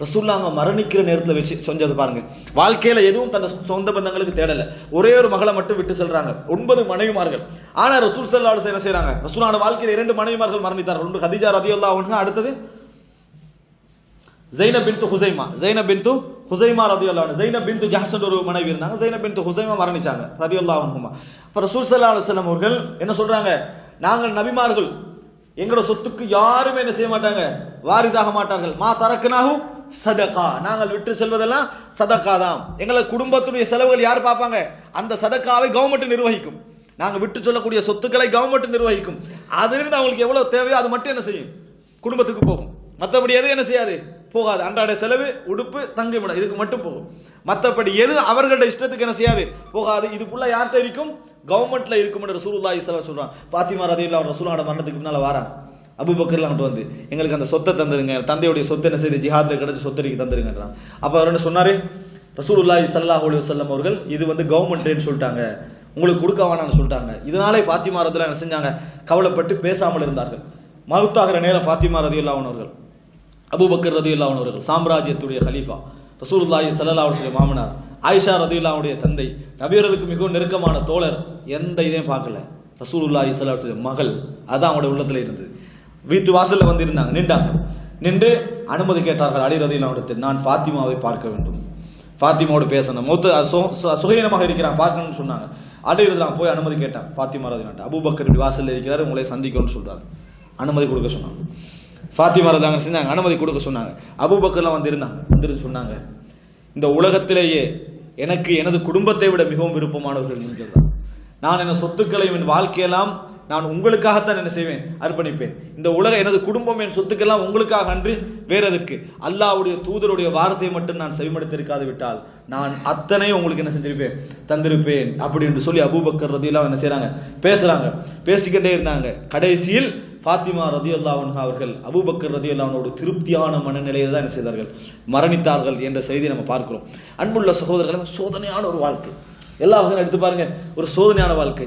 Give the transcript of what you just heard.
ரசூல்லாங்க மரணிக்கிற நேரத்தில் வச்சு செஞ்சது பாருங்க. வாழ்க்கையில் எதுவும் தன் சொந்த பந்தங்களுக்கு தேடலை. ஒரே ஒரு மகளை மட்டும் விட்டு செல்றாங்க. ஒன்பது மனைவிமார்கள். ஆனால் ரசூல் சல்லா என்ன செய்கிறாங்க ரசூலான வாழ்க்கையில் இரண்டு மனைவிமார்கள் மரணித்தார்கள். ஒன்று ஹதிஜா ரதியுல்லா ஒன்று அடுத்தது ஜைனப் பின்து ஹுசைமா. ஜைனப் பின்து ஹுசைமா ரதியுல்லா ஜைனப் பின்து ஜஹசன் ஒரு மனைவி இருந்தாங்க. ஜைனப் பின்து ஹுசைமா மரணிச்சாங்க ரதியுல்லா அன்ஹுமா. அப்ப ரசூல் ஸல்லல்லாஹு அலைஹி வஸல்லம் அவர்கள் என்ன சொல்றாங்க? நாங்கள் நபிமார்கள். எங்களோட சொத்துக்கு யாருமே என்ன செய்ய மாட்டாங்க? வாரிதாக மாட்டார்கள். மா தரக்குனாகும் சதகா. நாங்கள் விட்டு செல்வதெல்லாம் சதகா தான். எங்களை குடும்பத்துடைய செலவுகள் யார் பார்ப்பாங்க? அந்த சதக்காவை கவர்மெண்ட் நிர்வகிக்கும். நாங்கள் விட்டு சொல்லக்கூடிய சொத்துக்களை கவர்மெண்ட் நிர்வகிக்கும். அதிலிருந்து அவங்களுக்கு எவ்வளவு தேவையோ அது மட்டும் என்ன செய்யும்? குடும்பத்துக்கு போகும். மற்றபடி எது என்ன செய்யாது? போகாது. அன்றாட செலவு உடுப்பு தங்குமிடம் இதுக்கு மட்டும் போகும். மற்றபடி எது அவர்களோட இஷ்டத்துக்கு என்ன செய்யாது? போகாது. இதுக்குள்ள யார்கிட்ட இருக்கும்? கவர்மெண்ட்ல இருக்கும் ரசூலுல்லா ரசூலுல்லாஹி சொல்றான். பாத்திமா ரதியல்லாஹு அவர் ரசூலோட மரணத்துக்கு முன்னால வாரா? அபூபக்கர்லாம் கொண்டு வந்து எங்களுக்கு அந்த சொத்தை தந்துருங்க. தந்தையுடைய சொத்து என்ன செய்து? ஜிஹாத்ல கிடைச்ச சொத்தரிக்கு தந்துருங்கன்றான். அப்ப அவர் என்ன சொன்னாரு? ரசூலுல்லாஹி சல்லாஹ் அலி வல்லம் அவர்கள் இது வந்து கவர்மெண்ட்னு சொல்லிட்டாங்க. உங்களுக்கு கொடுக்க வேணாம்னு சொல்லிட்டாங்க. இதனாலே ஃபாத்திமா ரதியல்லாஹு என்ன செஞ்சாங்க? கவலைப்பட்டு பேசாமல் இருந்தார்கள். மகுத்தாகிற நேரம் ஃபாத்திமா ரதியுல்லா அவர்கள் அபூபக்கர் ரதியுல்லாஹ் அவர்கள் சாம்ராஜ்யத்துடைய ஹலீஃபா ரசூலுல்லாஹி சல்லா அவர்களுடைய மாமனார் ஆயிஷா ரதியுல்லாவுடைய தந்தை நபியர்களுக்கு மிகவும் நெருக்கமான தோழர் எந்த இதையும் பார்க்கல. ரசூலுல்லாஹி சல்லா அவர்களுடைய மகள் அதான் அவங்களுடைய உள்ளத்தில் இருந்தது. வீட்டு வாசலில் வந்து இருந்தாங்க நின்றாங்க. நின்று அனுமதி கேட்டார்கள் அலி ரதியுல்லாஹுடைய நான் ஃபாத்திமாவை பார்க்க வேண்டும். ஃபாத்திமாவோடு பேசணும். மூத்த சு- சு- சுகீனமாக இருக்கிறான் பார்க்கணும்னு சொன்னாங்க. அலி ரதியுல்லாஹ் போய் அனுமதி கேட்டான் ஃபாத்திமா ரதியுல்லாஹ் அபூபக்கர் இப்படி வாசல்ல இருக்கிறார் உங்களை சந்திக்கணும்னு சொல்கிறார் அனுமதி கொடுக்க சொன்னாங்க. ஃபாத்திமா ரதாங்க செஞ்சாங்க அனுமதி கொடுக்க சொன்னாங்க. அபுபக்கர்லாம் வந்து இருந்தாங்க வந்து சொன்னாங்க. இந்த உலகத்திலேயே எனக்கு எனது குடும்பத்தை விட மிகவும் விருப்பமானவர்கள் நீங்கள் தான் நான் என் சொத்துக்களையும் என் வாழ்க்கையெல்லாம் நான் உங்களுக்காகத்தான் என்ன செய்வேன்? அர்ப்பணிப்பேன். இந்த உலக எனது குடும்பம் என் சொத்துக்கெல்லாம் உங்களுக்காக அன்று வேற எதற்கு? தூதருடைய வார்த்தையை மட்டும் நான் செவிமடுத்திருக்காது விட்டால் நான் அத்தனையும் உங்களுக்கு என்ன செஞ்சிருப்பேன்? தந்திருப்பேன். அப்படி என்று சொல்லி அபூபக்கர் ரதியெல்லாம் என்ன செய்கிறாங்க பேசுறாங்க. பேசிக்கிட்டே இருந்தாங்க. கடைசியில் ஃபாத்திமா ரதி அன்ஹா அவர்கள் அபுபக்கர் ரதி அல்லாவனோட திருப்தியான மனநிலையில் தான் என்ன செய்தார்கள்? மரணித்தார்கள் என்ற செய்தியை நம்ம பார்க்கிறோம். அன்புள்ள சகோதரர்களும் சோதனையான ஒரு வாழ்க்கை. எல்லா வகையும் எடுத்து பாருங்க. ஒரு சோதனையான வாழ்க்கை.